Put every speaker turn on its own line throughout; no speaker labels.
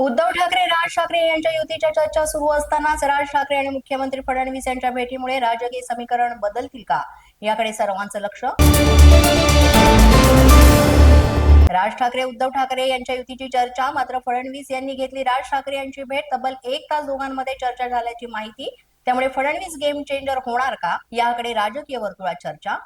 उद्धव ठाकरे राज ठाकरे यांच्या युतीच्या चर्चा सुरू असतानाच राज ठाकरे आणि मुख्यमंत्री फडणवीस यांच्या भेटीमुळे राजकीय समीकरण बदलतील का? याकडे सर्वांचं लक्ष. राज ठाकरे उद्धव ठाकरे यांच्या युतीची चर्चा मात्र फडणवीस यांनी घेतली राज ठाकरे यांची भेट. तब्बल एक तास दोघांमध्ये चर्चा झाल्याची माहिती. त्यामुळे फडणवीस गेम चेंजर होणार का? याकडे राजकीय वर्तुळात चर्चा.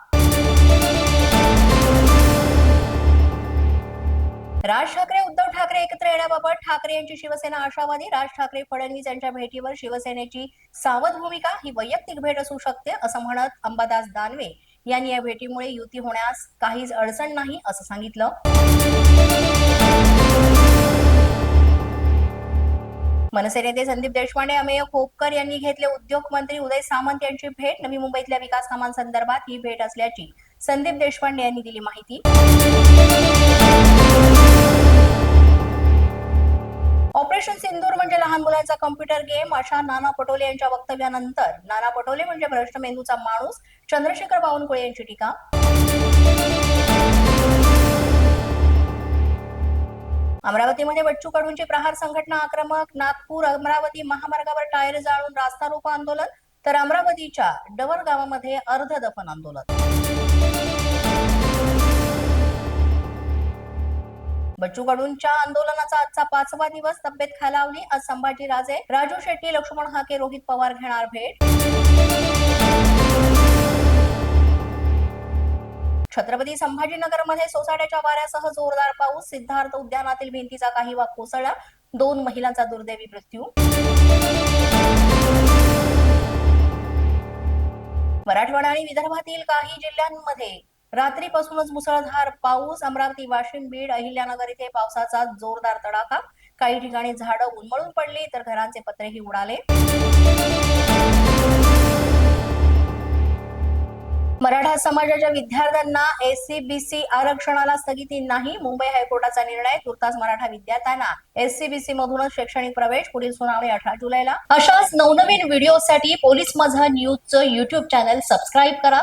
राज ठाकरे उद्धव ठाकरे एकत्र येण्याबाबत ठाकरे यांची शिवसेना आशावादी. राज ठाकरे फडणवीस यांच्या भेटीवर शिवसेनेची सावध भूमिका ही वैयक्तिक भेट असू शकते असं म्हणत अंबादास दानवे यांनी या भेटीमुळे युती होण्यास काहीच अडचण नाही असं सांगितलं. मनसे नेते संदीप देशपांडे अमेय खोपकर यांनी घेतले उद्योग मंत्री उदय सामंत यांची भेट. नवी मुंबईतल्या विकास कामांसंदर्भात ही भेट असल्याची संदीप देशपांडे यांनी दिली माहिती. कम्प्युटर गेम अशा नाना पटोले यांच्या वक्तव्यानंतर नाना पटोले म्हणजे भ्रष्ट मेंदूचा माणूस चंद्रशेखर बावनकुळे यांची टीका. अमरावतीमध्ये बच्चू कडूंची प्रहार संघटना आक्रमक नागपूर अमरावती महामार्गावर टायर जाळून रास्ता रोको आंदोलन तर अमरावतीच्या डवर गावामध्ये अर्ध दफन आंदोलन. बच्चू कडूंच्या आंदोलनाचा आजचा पाचवा दिवस तब्येत खालावली. आज संभाजी राजे राजू शेट्टी लक्ष्मण हाके रोहित पवार घेणार भेट. छत्रपती संभाजीनगरमध्ये सोसाट्याच्या वाऱ्यासह जोरदार पाऊस सिद्धार्थ उद्यानातील भिंतीचा काही भाग कोसळला. दोन महिलांचा दुर्दैवी मृत्यू. मराठवाडा आणि विदर्भातील काही जिल्ह्यांमध्ये रात्रीपासूनच मुसळधार पाऊस अमरावती वाशिम बीड अहिल्यानगर इथे पावसाचा जोरदार तडाखा. काही ठिकाणी झाडं उन्मळून पडली तर घरांचे पत्रेही उडाले. मराठा समाजाच्या विद्यार्थ्यांना एससीबीसी आरक्षणाला स्थगिती नाही मुंबई हायकोर्टाचा निर्णय तुर्तास मराठा विद्यार्थ्यांना एससीबीसी मधूनच शैक्षणिक प्रवेश पुढील सुनावणी अठरा जुलैला. अशाच नवनवीन व्हिडिओसाठी पोलीस माझा न्यूजचं युट्यूब चॅनल सबस्क्राईब करा.